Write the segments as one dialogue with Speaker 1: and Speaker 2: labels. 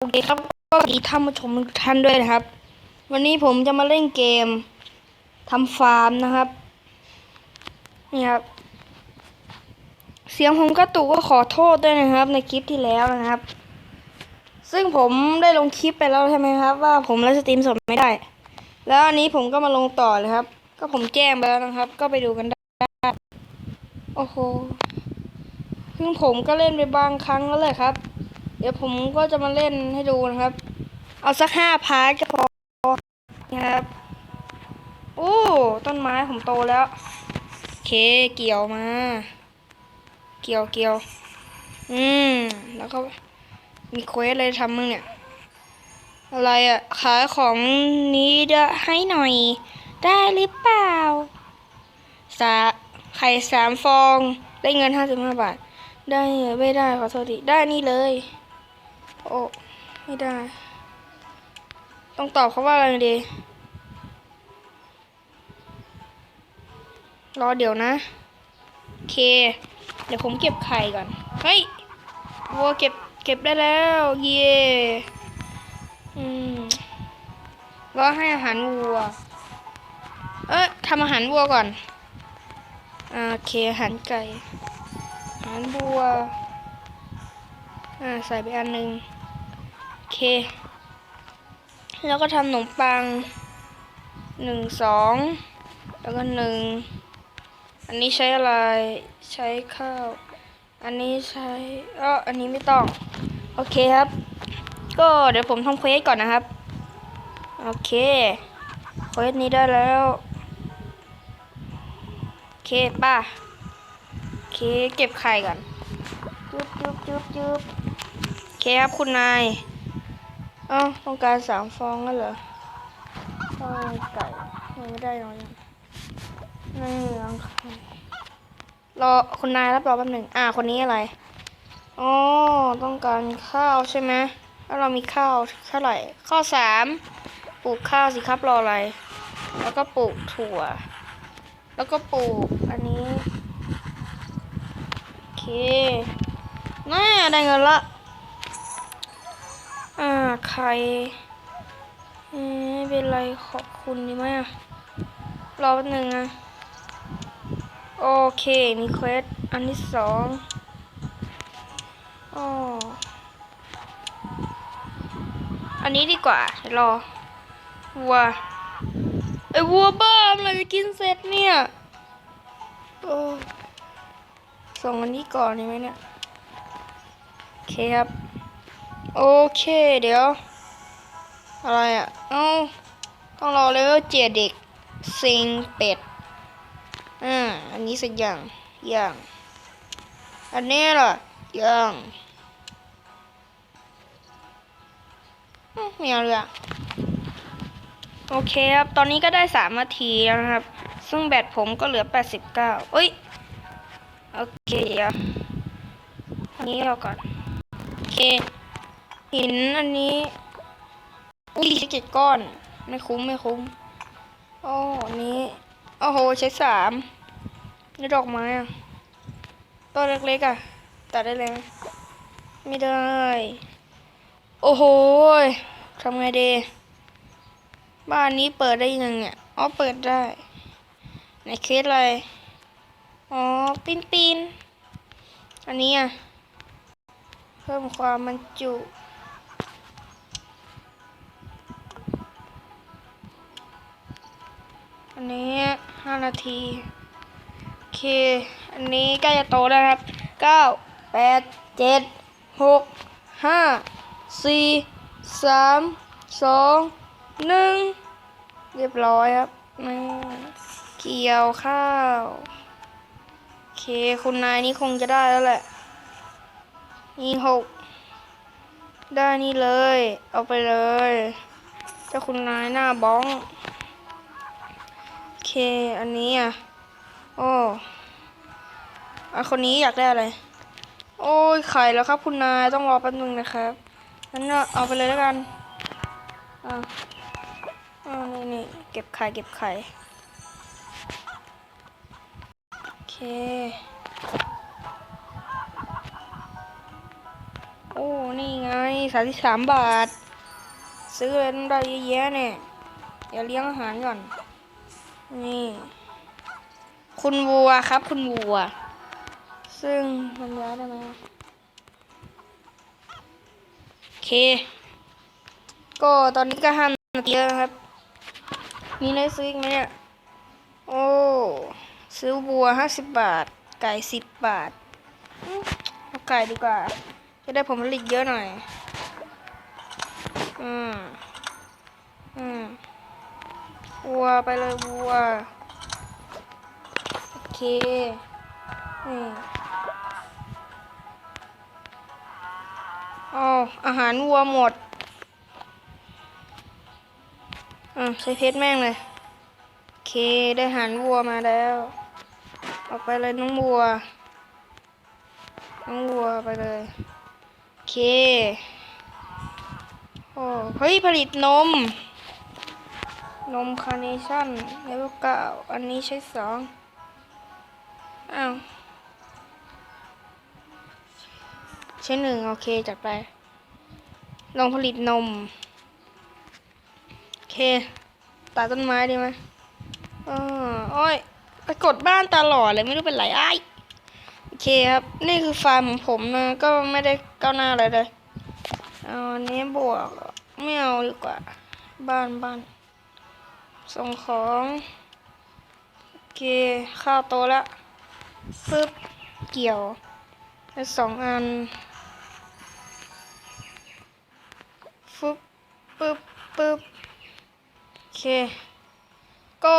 Speaker 1: โอเคครับก็สวัสดีท่านผู้ชมทุกท่านด้วยนะครับ วันนี้ผมจะมาเล่นเกมทำฟาร์มนะครับ นี่ครับ เสียงผมกระตุกก็ขอโทษด้วยนะครับ ในคลิปที่แล้วนะครับ ซึ่งผมได้ลงคลิปไปแล้วใช่ไหมครับ ว่าผมไลฟ์สตรีมสดไม่ได้ แล้วอันนี้ผมก็มาลงต่อเลยครับ ก็ผมแจ้งไปแล้วนะครับ ก็ไปดูกันได้โอ้โหซึ่งผมก็เล่นไปบางครั้งแล้วแหละครับ เดี๋ยวผมก็จะมาเล่นให้ดูนะครับ เอาสักห้าพาร์ทก็พอนะครับ โอ้ ต้นไม้ผมโตแล้ว โอเค เกี่ยวมา เกี่ยวเกี่ยว อืม แล้วก็มีเควสอะไรทำมึงเนี่ย อะไรอะ่ะขายของนี้จะให้หน่อย ได้หรือเปล่า สาไข่สามฟอง ได้เงินห้าสิบห้าบาท ได้ไม่ได้ขอโทษทีได้นี่เลย โอ้ไม่ได้ ต้องตอบเขาว่าอะไรดี รอเดี๋ยวนะโอเค เดี๋ยวผมเก็บไข่ก่อน เฮ้ยวัวเก็บเก็บได้แล้ว เย่อืมรอให้อาหารวัว เอ๊ะทำอาหารวัวก่อนอ่าโอเคอาหารไก่อาหารวัว อ่า ใส่ไปอันหนึ่ง เค แล้วก็ทำขนมปังหนึ่งสองแล้วก็หนึ่งอันนี้ใช้อะไรใช้ข้าว อันนี้ใช้เอออันนี้ไม่ต้อง โอเคครับ ก็เดี๋ยวผมทำเควสก่อนนะครับ โอเคเควสนี้ได้แล้ว โอเคป่ะ โอเคเก็บไข่ก่อนจุ๊บจุ๊บจุ๊บจุ๊บโอเคครับคุณนาย เอ้าต้องการสามฟองแล้วเหรอฟองไก่ยังไม่ได้หรอยังนี่รังไข่รอคุณนายรับรอแป๊บหนึ่งอ่า คนนี้อะไรอ๋อต้องการข้าวใช่ไหมแล้วเรามีข้าวเท่าไหร่ ข้าวสามปลูกข้าวสิครับรออะไร แล้วก็ปลูกถั่ว แล้วก็ปลูกอันนี้ โอเคน่าได้เงินละ อ่าใครเอ๊ะไม่เป็นไรขอบคุณดีไหมอะ รอแป๊บนึงนะ โอเค มีเควส อันที่สองอ๋ออันนี้ดีกว่า รอ วัว ไอ้วัวบ้าเมื่อไหรจะกินเสร็จเนี่ย โอ้ส่งอันนี้ก่อนได้ไหมเนี่ย โอเคครับ โอเค เดี๋ยว อะไรอะ เอ้า ต้องรอเลเวลเจ็ดเด็กซิงเป็ด อ่า อันนี้สักอย่าง อย่าง อันนี้ล่ะ อย่างอืมไม่เอาเลยอะโอเคครับ ตอนนี้ก็ได้สามนาทีแล้วนะครับ ซึ่งแบตผมก็เหลือแปดสิบเก้าเอ้ย โอเคเดี๋ยวอันนี้เราก่อน โอเค หินอันนี้อุ้ยใช้เจ็ดก้อน ไม่คุ้มไม่คุ้มโอ้อันนี้โอ้โหใช้สามนี่ดอกไม้อะต้นเล็กๆอะตัดได้เลยไมไม่ได้ โอ้โหทำไงดีบ้านนี้เปิดได้ยังเนี่ยอ๋อเปิดได้ไหนเคสอะไรอ๋อปีนปีนอันนี้อะเพิ่มความบรรจุ ห้านาทีโอเค อันนี้ใกล้จะโตแล้วครับเก้าแปดเจ็ดหกห้าสี่สามสองหนึ่งเรียบร้อยครับนี่เกี่ยวข้าวโอเคคุณนายนี่คงจะได้แล้วแหละนี่หกได้นี่เลย เอาไปเลยเจ้าคุณนายหน้าบ้อง เค อันนี้อะ โอ้อันคนนี้อยากได้อะไร โอ้ยไข่แล้วครับ คุณนาย ต้องรอแป๊บนึงนะครับงั้นเอาไปเลยแล้วกัน อ่าอ่านี่นี่เก็บไข่ เก็บไข่ โอเค โอ้ นี่ไงสามสิบสามบาท ซื้อเลยต้องได้เยอะแยะเนี่ย เดี๋ยวเลี้ยงอาหารก่อน นี่ คุณวัวครับ คุณวัว ซึ่งมันย้ายได้ไหมโอเค ก็ตอนนี้ก็ห้านาทีแล้วครับ มีอะไรซื้ออีกไหมเนี่ย โอ้ ซื้อวัวห้าสิบบาท ไก่สิบบาทเอาไก่ดีกว่า จะได้ผลผลิตเยอะหน่อย อืม อืม วัวไปเลยวัว โอเคนี่อ๋ออาหารวัวหมด อะใช้เพชรแม่งเลย โอเคได้อาหารวัวมาแล้ว ออกไปเลยน้องวัว น้องวัวไปเลย โอเค โอ้เฮ้ยผลิตนม นมคาร์เนชั่นเลเวลเก้าอันนี้ใช้สองอ้าวใช้หนึ่งโอเคจัดไปลองผลิตนม โอเคตัดต้นไม้ดีไหมอ่าโอ้ยไปกดบ้านตลอดเลยไม่รู้เป็นไรไอ้โอเคครับ นี่คือฟาร์มของผมนะ ก็ไม่ได้ก้าวหน้าอะไรเลยเอาอันนี้บวกไม่เอาดีกว่า บ้านบ้าน ส่งของโอเคข้าวโตแล้วปึ๊บเกี่ยวได้สองอันฟึบปึ๊บปึ๊บโอเค ก็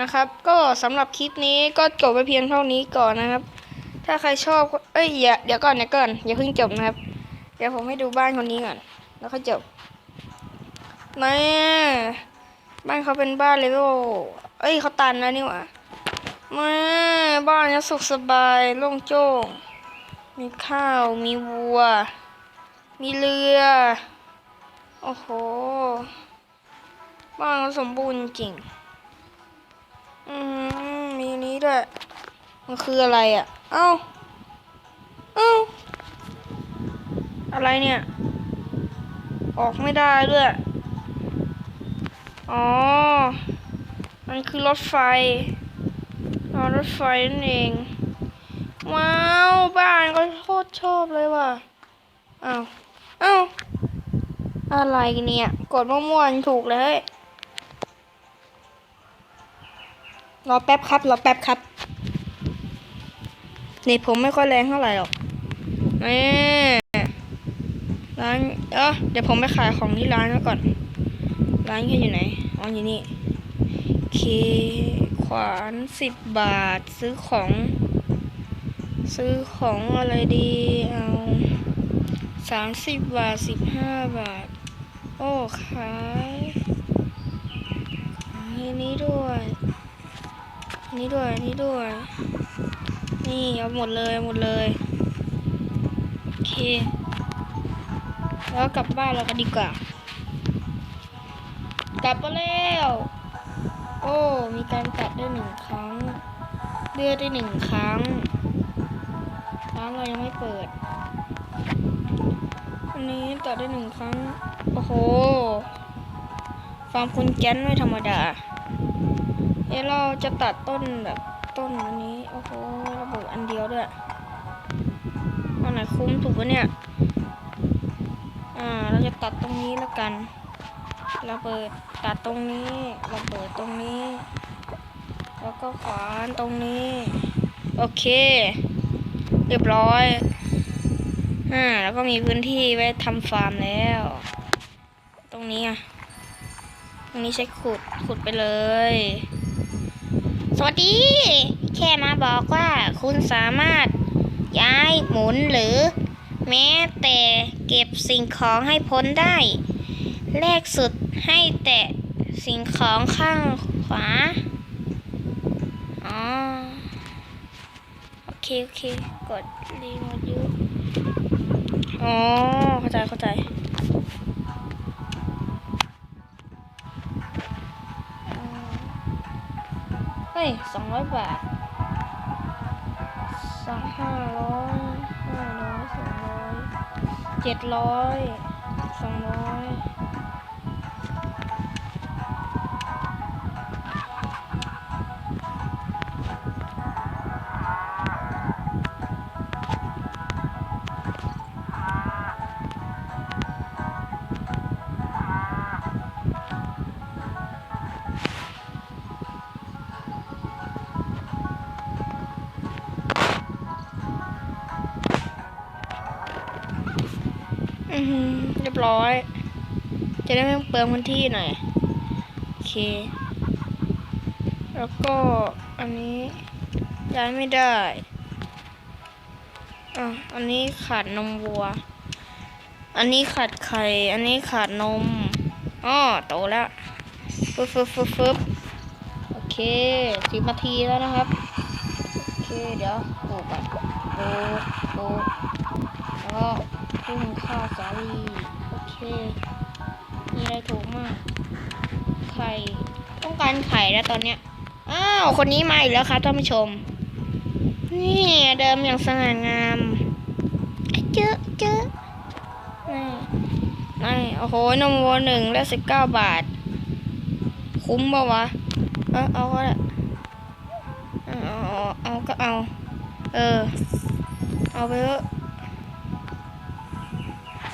Speaker 1: นะครับ ก็สำหรับคลิปนี้ก็จบไปเพียงเท่านี้ก่อนนะครับ ถ้าใครชอบเอ้ยอย่าเดี๋ยวก่อนเดี๋ยวก่อนอย่าเพิ่งจบนะครับ เดี๋ยวผมให้ดูบ้านคนนี้ก่อน แล้วค่อยจบนี่ บ้านเขาเป็นบ้านเลเวลเอ้ยเขาตันแล้วนี่หว่ามาบ้านนี้สุขสบายโล่งโจ้ง มีข้าว มีวัว มีเรือ โอ้โห บ้านเขาสมบูรณ์จริง อืม มีนนี้ด้วย มันคืออะไรอะ เอ้า เอ้า อะไรเนี่ย ออกไม่ได้ด้วย อ๋อ มันคือรถไฟรอรถไฟนั่นเอง ว้าว บ้านก็โคตรชอบเลยว่ะอ้าวอ้าวอะไรเนี่ย กดมั่วๆถูกเลยรอแป๊บครับ รอแป๊บครับเน็ตผมไม่ค่อยแรงเท่าไหร่หรอกนี่ร้านเออเดี๋ยวผมไปขายของที่ร้านก่อน ร้านแค่อยู่ไหนอ๋ออยู่นี่เคขวานสิบบาท ซื้อของ ซื้อของอะไรดีเอาสามสิบบาทสิบห้าบาท โอ้ขายอันนี้ด้วยอันนี้ด้วยอันนี้ด้วย นี่เอาหมดเลยหมดเลยโอเค แล้วกลับบ้านเรากันดีกว่า กลับมาแล้ว โอ้ มีการตัดได้หนึ่งครั้งเลือดได้หนึ่งครั้งร้านเรายังไม่เปิด อันนี้ตัดได้หนึ่งครั้ง โอ้โห ฟาร์มคุณแก้นไม่ธรรมดา เอะเราจะตัดต้นแบบต้นอันนี้ โอ้โห ระบบอันเดียวด้วยอันไหนคุ้มถูกปะเนี่ย อ่า เราจะตัดตรงนี้แล้วกัน ระเบิดตัดตรงนี้ระเบิดตรงนี้ แล้วก็ขวานตรงนี้ โอเค เรียบร้อยอ่าแล้วก็มีพื้นที่ไว้ทำฟาร์มแล้ว ตรงนี้อะตรงนี้ใช้ขุดขุดไปเลย สวัสดี แค่มาบอกว่าคุณสามารถย้ายหมุนหรือ แม้แต่เก็บสิ่งของให้พ้นได้ แรกสุดให้แตะสิ่งของข้างขวา อ๋อ โอเค โอเค กดรีโมทยูอ๋อ เข้าใจ เข้าใจ เฮ้ยสองร้อยบาทสองห้าร้อยห้าร้อยสองร้อยเจ็ดร้อยสองร้อย จะได้ไม่ต้องเปลืองพื้นที่หน่อย โอเค แล้วก็อันนี้ย้ายไม่ได้อะอันนี้ขาดนมวัว อันนี้ขาดไข่ อันนี้ขาดนมอ้อโตแล้วฟึบฟึบฟึบฟึบโอเคสิบนาทีแล้วนะครับ โอเค เดี๋ยวปลูกก่อนปลูกปลูกแล้วก็พุ่งข้าวสาลีโอเค มีอะไรถูกมาก ไข่ ต้องการไข่แล้วตอนเนี้ย อ้าว คนนี้มาอีกแล้วครับท่านผู้ชม นี่เดิมอย่างสง่างาม เจอเจอนี่นี่โอ้โห นมวัวหนึ่งและสิบเก้าบาท คุ้มปะวะ เอาเอาก็ได้เอาเอาเอาก็เอา เออ เอาไปเถอะ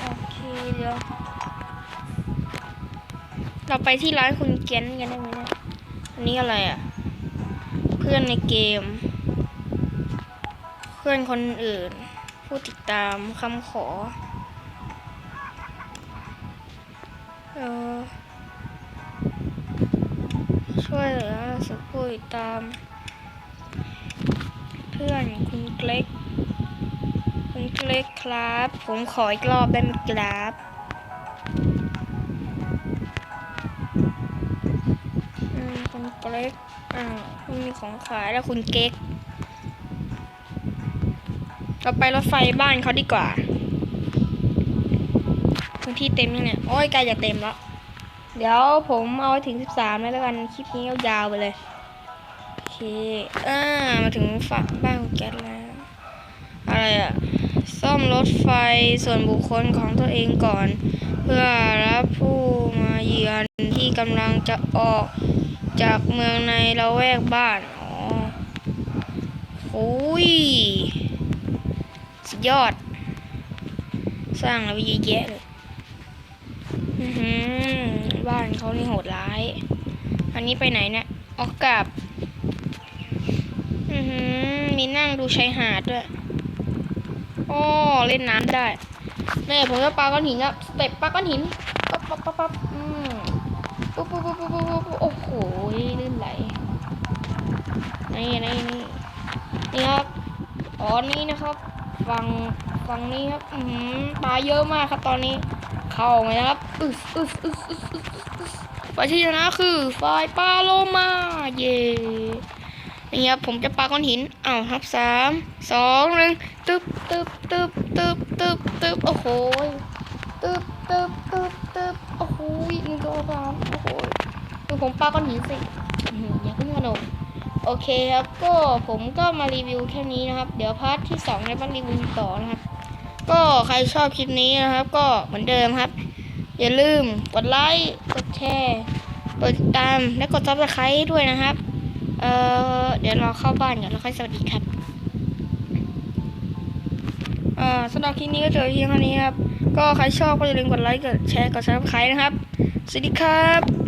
Speaker 1: โอเคเดี๋ยว เราไปที่ร้านคุณเกนกันได้ไหมเนี่ยอันนี้อะไรอะ เพื่อนในเกม เพื่อนคนอื่น ผู้ติดตามคำขอ เออช่วยเหลือสุผู้ติดตาม เพื่อนคุณเกล็กคุณเกล็กครับ ผมขออีกรอบได้ไหมครับ คุณเก๊กอ่าคุณมีของขายแล้วคุณเก๊กเราไปรถไฟบ้านเขาดีกว่าพื้นที่เต็มยังเนี่ย โอ้ยใกล้จะเต็มแล้ว เดี๋ยวผมเอาไว้ถึง 13แล้วกัน คลิปนี้ยาวๆไปเลย โอเค อ่า มาถึงฝั่งบ้านคุณแก๊สแล้ว อะไรอะซ่อมรถไฟส่วนบุคคลของตัวเองก่อน เพื่อรับผู้มาเยือนที่กำลังจะออก จากเมืองในละแวกบ้าน อ๋อโอ้ยสุดยอด สร้างแล้วเยอะแยะเลยอือหือบ้านเขานี่โหดร้าย อันนี้ไปไหนเนี่ยออกกลับอือหือมีนั่งดูชายหาดด้วยโอ้เล่นน้ำได้แม่ผมจะปาก้อนหินครับสเต็ปปาก้อนหินปั๊บปั๊บปั๊บปั๊บอื ปุ๊บปุ๊บปุ๊บปุ๊บปุ๊บปุ๊บโอ้โหลื่นไหลนี่นี่นี่นี่ครับอ๋อนี่นะครับ ฝั่งฝั่งนี้ครับอืมปลาเยอะมากครับตอนนี้ เข้าไหมนะครับอึสอึสอึสอึสอึสอึสอึสฝ่ายที่ชนะคือฝ่ายปลาโลมาเย่นี่ครับผมจะปาก้อนหินอ้าวครับสามสองหนึ่งตึ๊บตึ๊บตึ๊บตึ๊บตึ๊บตึ๊บโอ้โหตึ๊บตึ๊บ ตึ๊บตึ๊บโอ้โหหนึ่งสองสามโอ้โหดูผมปาก้อนหินสิอื้อหืออย่าขึ้นขนมโอเคครับ ก็ผมก็มารีวิวแค่นี้นะครับ เดี๋ยวพาร์ทที่สองในบ้านรีวิวต่อนะครับ ก็ใครชอบคลิปนี้นะครับ ก็เหมือนเดิมครับ อย่าลืมกดไลค์กดแชร์กดติดตามและกดซับสไครต์ด้วยนะครับ เอ่อเดี๋ยวเราเข้าบ้านก่อนแล้วค่อยสวัสดีครับเอ่อสำหรับคลิปนี้ก็เจอเพียงเท่านี้ครับ ก็ใครชอบก็อย่าลืมกดไลค์กดแชร์กดซับสไครต์นะครับ สวัสดีครับ